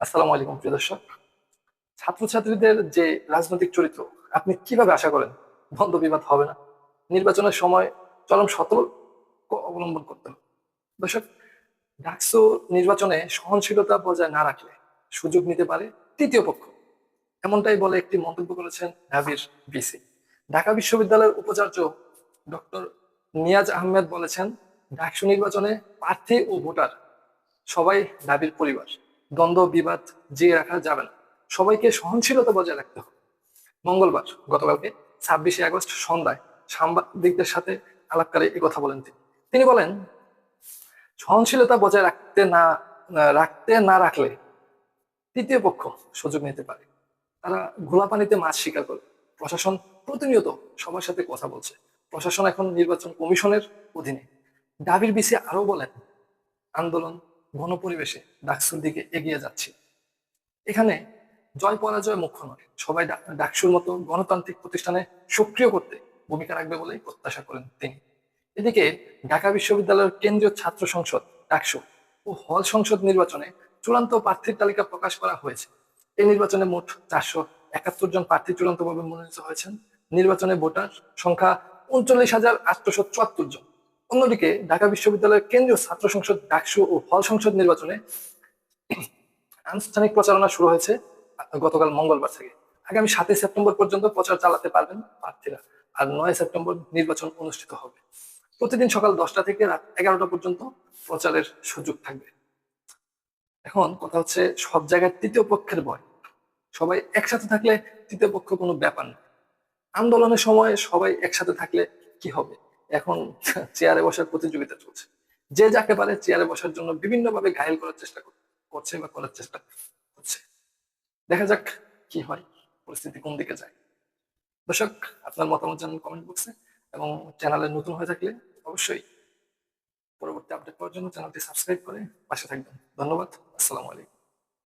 আসসালামু আলাইকুম, প্রিয় দর্শক। ছাত্রছাত্রীদের যে রাজনৈতিক চরিত্র, আপনি কীভাবে আশা করেন বন্ধ বিবাদ হবে না? নির্বাচনের সময় চরম সতর্ক অবলম্বন করতে হবে। দর্শক, ডাকসু নির্বাচনে সহনশীলতা বজায় না রাখলে সুযোগ নিতে পারে তৃতীয় পক্ষ। এমনটাই বলে একটি মন্তব্য করেছেন ঢাবির বিসি। ঢাকা বিশ্ববিদ্যালয়ের উপাচার্য ডক্টর নিয়াজ আহমেদ বলেছেন, ডাকসু নির্বাচনে প্রার্থী ও ভোটার সবাই ঢাবির পরিবার। দ্বন্দ্ব, বিবাদ জিয়ে রাখা যাবে না। সবাইকে সহনশীলতা বজায় রাখতে হবে। মঙ্গলবার, গতকালকে ছাব্বিশে আগস্ট সন্ধ্যায় সাংবাদিকদের সাথে আলাপকালে কথা বলেন তিনি। তিনি বলেন, সহনশীলতা বজায় রাখতে না রাখতে না রাখলে তৃতীয় পক্ষ সুযোগ নিতে পারে। তারা ঘোলা পানিতে মাছ শিকার করে। প্রশাসন প্রতিনিয়ত সবার সাথে কথা বলছে। প্রশাসন এখন নির্বাচন কমিশনের অধীনে। ডাবির বিসি আরও বলেন, আন্দোলন গণপরিবেশে ডাকসুর দিকে এগিয়ে যাচ্ছে। এখানে জয় পরাজয় মুখ্য নয়, সবাই ডাকসুর মতো গণতান্ত্রিক প্রতিষ্ঠানে সক্রিয় করতে ভূমিকা রাখবে বলে প্রত্যাশা করেন তিনি। এদিকে ঢাকা বিশ্ববিদ্যালয়ের কেন্দ্রীয় ছাত্র সংসদ ডাকসু ও হল সংসদ নির্বাচনে চূড়ান্ত প্রার্থীর তালিকা প্রকাশ করা হয়েছে। এই নির্বাচনে মোট চারশো একাত্তর জন প্রার্থী চূড়ান্তভাবে মনোনীত হয়েছেন। নির্বাচনে ভোটার সংখ্যা উনচল্লিশ হাজার আটশো চুয়াত্তর জন। অন্যদিকে ঢাকা বিশ্ববিদ্যালয়ের কেন্দ্রীয় ছাত্র সংসদ ডাকসু ও হল সংসদ নির্বাচনে আনুষ্ঠানিক প্রচারণা শুরু হয়েছে গতকাল মঙ্গলবার থেকে। আগামী সাতই সেপ্টেম্বর পর্যন্ত প্রচার চালাতে পারবেন প্রার্থীরা, আর নয় সেপ্টেম্বর নির্বাচন অনুষ্ঠিত হবে। প্রতিদিন সকাল দশটা থেকে রাত এগারোটা পর্যন্ত প্রচারের সুযোগ থাকবে। এখন কথা হচ্ছে সব জায়গায় তৃতীয় পক্ষের ভয়। সবাই একসাথে থাকলে তৃতীয় পক্ষ কোনো ব্যাপার না। আন্দোলনের সময় সবাই একসাথে থাকলে কি হবে? এখন চেয়ারে বসার প্রতিযোগিতা চলছে। যে যাকে পারে চেয়ারে বসার জন্য বিভিন্নভাবে ঘায়েল করার চেষ্টা কর- করছে বা করার চেষ্টা করছে। দেখা যাক কি হয়, পরিস্থিতি কোন দিকে যায়। দর্শক, আপনার মতামত জানান কমেন্ট বক্সে এবং চ্যানেলে নতুন হয়ে থাকলে অবশ্যই পরবর্তী আপডেট পাওয়ার জন্য চ্যানেলটি সাবস্ক্রাইব করে পাশে থাকবেন। ধন্যবাদ, আসসালামু আলাইকুম।